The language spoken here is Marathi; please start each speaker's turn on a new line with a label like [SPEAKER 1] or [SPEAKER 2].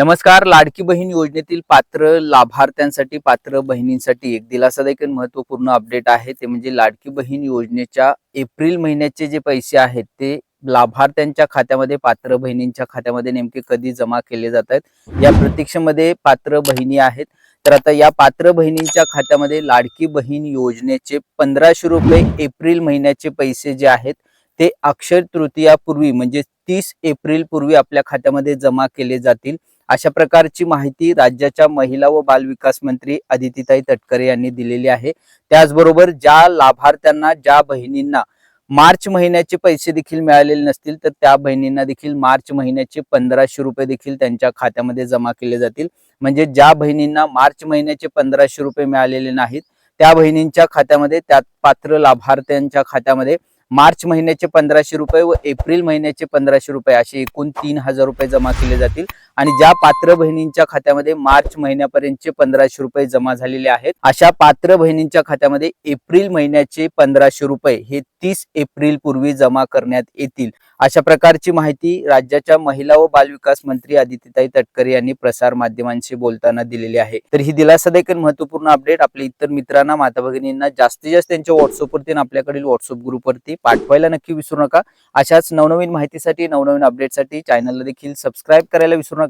[SPEAKER 1] नमस्कार लाडकी बहीण योजनेतील पात्र लाभार्थ्यांसाठी पात्र बहिणींसाठी एक दिलासादायक महत्त्वपूर्ण अपडेट आहे. ते म्हणजे लाडकी बहीण योजनेच्या एप्रिल महिन्याचे जे पैसे आहेत ते लाभार्थ्यांच्या खात्यामध्ये पात्र बहिणींच्या खात्यामध्ये नेमके कधी जमा केले जात आहेत या प्रतीक्षेमध्ये पात्र बहिणी आहेत. तर आता या पात्र बहिणींच्या खात्यामध्ये लाडकी बहीण योजनेचे पंधराशे रुपये एप्रिल महिन्याचे पैसे जे आहेत ते अक्षय तृतीयापूर्वी म्हणजे तीस एप्रिल पूर्वी आपल्या खात्यामध्ये जमा केले जातील. अशा प्रकारची माहिती राज्याच्या महिला व बालविकास मंत्री आदितीताई तटकरे यांनी दिलेली आहे. त्याचबरोबर ज्या लाभार्थ्यांना ज्या बहिणींना मार्च महिन्याचे पैसे देखील मिळालेले नसतील तर त्या बहिणींना देखील मार्च महिन्याचे पंधराशे रुपये देखील त्यांच्या खात्यामध्ये जमा केले जातील. म्हणजे ज्या बहिणींना मार्च महिन्याचे पंधराशे रुपये मिळालेले नाहीत त्या बहिणींच्या खात्यामध्ये त्या पात्र लाभार्थ्यांच्या खात्यामध्ये मार्च महिन्याचे पंधराशे रुपये व एप्रिल महिन्याचे पंधराशे रुपये असे एकूण तीन हजार रुपये जमा केले जातील. आणि ज्या पात्र बहिणींच्या खात्यामध्ये मार्च महिन्यापर्यंतचे पंधराशे रुपये जमा झालेले आहेत अशा पात्र बहिणींच्या खात्यामध्ये एप्रिल महिन्याचे पंधराशे रुपये हे तीस एप्रिल पूर्वी जमा करण्यात येतील. अशा प्रकारची माहिती राज्याच्या महिला व बालविकास मंत्री आदित्यताई तटकरे यांनी प्रसार माध्यमांशी बोलताना दिलेली आहे. तर ही दिलासादायक देखील महत्त्वपूर्ण अपडेट आपल्या इतर मित्रांना माता भगिनींना जास्तीत जास्त त्यांच्या व्हॉट्सअपवरती आणि आपल्याकडील व्हॉट्सअप ग्रुपवरती पाठवायला नक्की विसरू नका. अशाच नवनवीन माहितीसाठी नवनवीन अपडेटसाठी चॅनलला देखील सबस्क्राईब करायला विसरू नका.